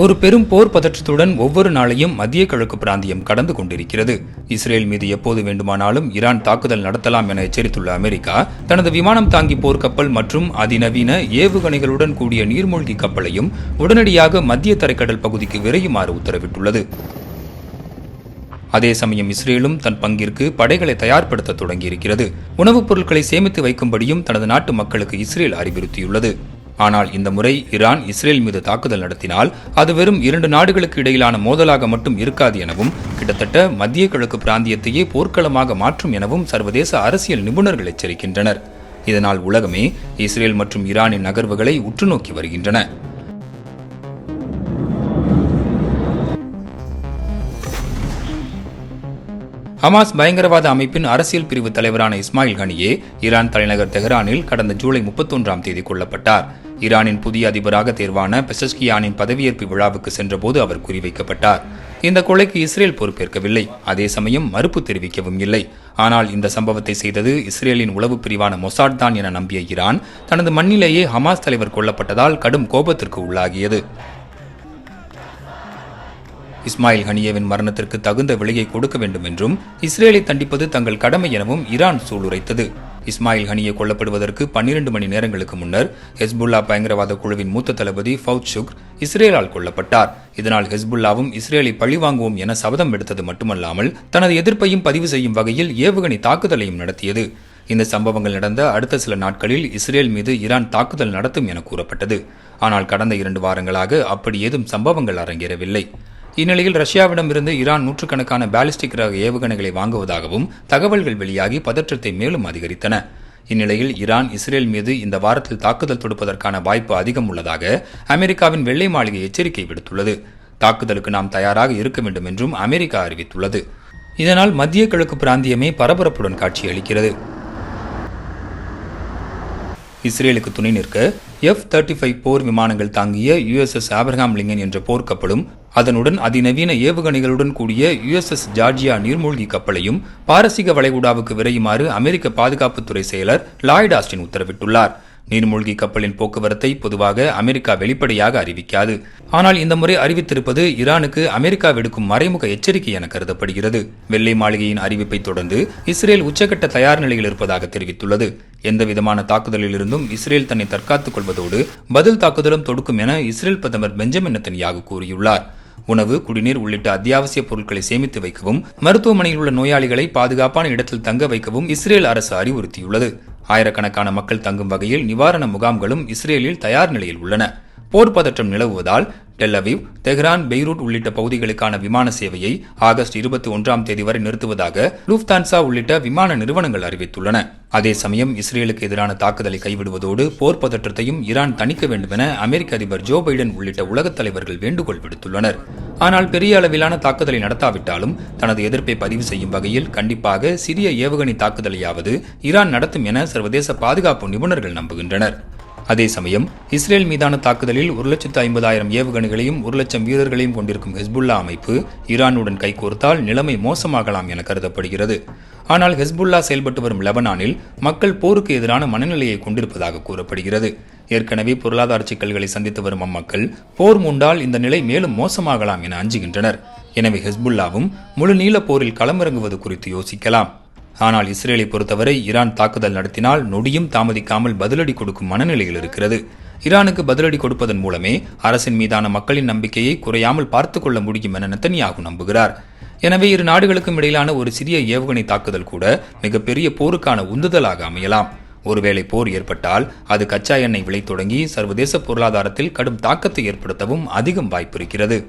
ஒரு பெரும் போர் பதற்றத்துடன் ஒவ்வொரு நாளையும் மத்திய கிழக்கு பிராந்தியம் கடந்து கொண்டிருக்கிறது. இஸ்ரேல் மீது எப்போது வேண்டுமானாலும் ஈரான் தாக்குதல் நடத்தலாம் என எச்சரித்துள்ள அமெரிக்கா தனது விமானம் தாங்கி போர்க்கப்பல் மற்றும் அதிநவீன ஏவுகணைகளுடன் கூடிய நீர்மூழ்கி கப்பலையும் உடனடியாக மத்திய தரைக்கடல் பகுதிக்கு விரையுமாறு உத்தரவிட்டுள்ளது. அதே சமயம் இஸ்ரேலும் தன் பங்கிற்கு படைகளை தயார்படுத்த தொடங்கியிருக்கிறது. உணவுப் பொருட்களை சேமித்து வைக்கும்படியும் தனது நாட்டு மக்களுக்கு இஸ்ரேல் அறிவுறுத்தியுள்ளது. ஆனால் இந்த முறை ஈரான் இஸ்ரேல் மீது தாக்குதல் நடத்தினால் அது வெறும் இரண்டு நாடுகளுக்கு இடையிலான மோதலாக மட்டும் இருக்காது எனவும் கிட்டத்தட்ட மத்திய கிழக்கு பிராந்தியத்தையே போர்க்களமாக மாற்றும் எனவும் சர்வதேச அரசியல் நிபுணர்கள் எச்சரிக்கின்றனர். இதனால் உலகமே இஸ்ரேல் மற்றும் ஈரானின் நகர்வுகளை உற்றுநோக்கி வருகின்றன. ஹமாஸ் பயங்கரவாத அமைப்பின் அரசியல் பிரிவு தலைவரான இஸ்மாயில் கனியே ஈரான் தலைநகர் தெஹ்ரானில் கடந்த ஜூலை முப்பத்தொன்றாம் தேதி கொல்லப்பட்டார். ஈரானின் புதிய அதிபராக தேர்வான பெசஸ்கியானின் பதவியேற்பு விழாவுக்கு சென்றபோது அவர் குறிவைக்கப்பட்டார். இந்த கொலைக்கு இஸ்ரேல் பொறுப்பேற்கவில்லை. அதே சமயம் மறுப்பு தெரிவிக்கவும் இல்லை. ஆனால் இந்த சம்பவத்தை செய்தது இஸ்ரேலின் உளவு பிரிவான மொசாட் தான் என நம்பிய ஈரான் தனது மண்ணிலேயே ஹமாஸ் தலைவர் கொல்லப்பட்டதால் கடும் கோபத்திற்கு உள்ளாகியது. இஸ்மாயில் ஹனியேவின் மரணத்திற்கு தகுந்த விலையை கொடுக்க வேண்டும் என்றும் இஸ்ரேலை தண்டிப்பது தங்கள் கடமை எனவும் ஈரான் சூளுரைத்தது. இஸ்மாயில் ஹனியை கொல்லப்படுவதற்கு பன்னிரண்டு மணி நேரங்களுக்கு முன்னர் ஹெஸ்புல்லா பயங்கரவாத குழுவின் மூத்த தளபதி ஃபவுத் ஷுக் இஸ்ரேலால் கொல்லப்பட்டார். இதனால் ஹெஸ்புல்லாவும் இஸ்ரேலை பழிவாங்குவோம் என சபதம் எடுத்தது மட்டுமல்லாமல் தனது எதிர்ப்பையும் பதிவு செய்யும் வகையில் ஏவுகணை தாக்குதலையும் நடத்தியது. இந்த சம்பவங்கள் நடந்த அடுத்த சில நாட்களில் இஸ்ரேல் மீது ஈரான் தாக்குதல் நடத்தும் என கூறப்பட்டது. ஆனால் கடந்த இரண்டு வாரங்களாக அப்படி ஏதும் சம்பவங்கள் அரங்கேறவில்லை. இந்நிலையில் ரஷ்யாவிடமிருந்து ஈரான் நூற்றுக்கணக்கான பாலிஸ்டிக் ரக ஏவுகணைகளை வாங்குவதாகவும் தகவல்கள் வெளியாகி பதற்றத்தை மேலும் அதிகரித்தன. இந்நிலையில் ஈரான் இஸ்ரேல் மீது இந்த வாரத்தில் தாக்குதல் தொடுப்பதற்கான வாய்ப்பு அதிகம் உள்ளதாக அமெரிக்காவின் வெள்ளை மாளிகை எச்சரிக்கை விடுத்துள்ளது. தாக்குதலுக்கு நாம் தயாராக இருக்க வேண்டும் என்றும் அமெரிக்கா அறிவித்துள்ளது. இதனால் மத்திய கிழக்கு பிராந்தியமே பரபரப்புடன் காட்சியளிக்கிறது. இஸ்ரேலுக்கு துணை நிற்க எஃப் தேர்ட்டி ஃபைவ் போர் விமானங்கள் தாங்கிய யுஎஸ்எஸ் ஆப்ரஹாம் லிங்கன் என்ற போர்க்கப்படும் அதனுடன் அதிநவீன ஏவுகணைகளுடன் கூடிய யுஎஸ்எஸ் ஜார்ஜியா நீர்மூழ்கி கப்பலையும் பாரசீக வளைகுடாவுக்கு விரையுமாறு அமெரிக்க பாதுகாப்புத்துறை செயலர் லாய்ட் ஆஸ்டின் உத்தரவிட்டுள்ளார். நீர்மூழ்கி கப்பலின் போக்குவரத்தை பொதுவாக அமெரிக்கா வெளிப்படையாக அறிவிக்காது. ஆனால் இந்த முறை அறிவித்திருப்பது ஈரானுக்கு அமெரிக்கா விடுக்கும் மறைமுக எச்சரிக்கை என கருதப்படுகிறது. வெள்ளை மாளிகையின் அறிவிப்பை தொடர்ந்து இஸ்ரேல் உச்சகட்ட தயார் நிலையில் இருப்பதாக தெரிவித்துள்ளது. எந்தவிதமான தாக்குதலிலிருந்தும் இஸ்ரேல் தன்னை தற்காத்துக் கொள்வதோடு பதில் தாக்குதலும் தொடுக்கும் என இஸ்ரேல் பிரதமர் பெஞ்சமின் நெத்தன்யாகு கூறியுள்ளார். உணவு குடிநீர் உள்ளிட்ட அத்தியாவசிய பொருட்களை சேமித்து வைக்கவும் மருத்துவமனையில் உள்ள நோயாளிகளை பாதுகாப்பான இடத்தில் தங்க வைக்கவும் இஸ்ரேல் அரசு அறிவுறுத்தியுள்ளது. ஆயிரக்கணக்கான மக்கள் தங்கும் வகையில் நிவாரண முகாம்களும் இஸ்ரேலில் தயார் நிலையில் உள்ளன. போர் பதற்றம் நிலவுவதால் டெல்லவிவ் தெஹ்ரான் பெய்ரூட் உள்ளிட்ட பகுதிகளுக்கான விமான சேவையை ஆகஸ்ட் இருபத்தி ஒன்றாம் தேதி வரை நிறுத்துவதாக லூப்தான்சா உள்ளிட்ட விமான நிறுவனங்கள் அறிவித்துள்ளன. அதே சமயம் இஸ்ரேலுக்கு எதிரான தாக்குதலை கைவிடுவதோடு போர் பதற்றத்தையும் ஈரான் தணிக்க வேண்டும் என அமெரிக்க அதிபர் ஜோ பைடன் உள்ளிட்ட உலகத் தலைவர்கள் வேண்டுகோள் விடுத்துள்ளனர். ஆனால் பெரிய அளவிலான தாக்குதலை நடத்தாவிட்டாலும் தனது எதிர்ப்பை பதிவு செய்யும் வகையில் கண்டிப்பாக சிறிய ஏவுகணை தாக்குதலையாவது ஈரான் நடத்தும் என சர்வதேச பாதுகாப்பு நிபுணர்கள் நம்புகின்றனர். அதே சமயம் இஸ்ரேல் மீதான தாக்குதலில் ஒரு லட்சத்து ஐம்பதாயிரம் ஏவுகணைகளையும் ஒரு லட்சம் வீரர்களையும் கொண்டிருக்கும் ஹெஸ்புல்லா அமைப்பு ஈரானுடன் கைகோர்த்தால் நிலைமை மோசமாகலாம் என கருதப்படுகிறது. ஆனால் ஹெஸ்புல்லா செயல்பட்டு வரும் லெபனானில் மக்கள் போருக்கு எதிரான மனநிலையை கொண்டிருப்பதாக கூறப்படுகிறது. ஏற்கனவே பொருளாதார சிக்கல்களை சந்தித்து வரும் அம்மக்கள் போர் மூண்டால் இந்த நிலை மேலும் மோசமாகலாம் என அஞ்சுகின்றனர். எனவே ஹெஸ்புல்லாவும் முழு நீள போரில் களமிறங்குவது குறித்து யோசிக்கலாம். ஆனால் இஸ்ரேலை பொறுத்தவரை ஈரான் தாக்குதல் நடத்தினால் நொடியும் தாமதிக்காமல் பதிலடி கொடுக்கும் மனநிலையில் இருக்கிறது. ஈரானுக்கு பதிலடி கொடுப்பதன் மூலமே அரசின் மீதான மக்களின் நம்பிக்கையை குறையாமல் பார்த்துக் கொள்ள முடியும் என நெத்தனியாகு நம்புகிறார். எனவே இரு நாடுகளுக்கும் இடையிலான ஒரு சிறிய ஏவுகணை தாக்குதல் கூட மிகப்பெரிய போருக்கான உந்துதலாக அமையலாம். ஒருவேளை போர் ஏற்பட்டால் அது கச்சா எண்ணெய் விலை தொடங்கி சர்வதேச பொருளாதாரத்தில் கடும் தாக்கத்தை ஏற்படுத்தவும் அதிகம் வாய்ப்பிருக்கிறது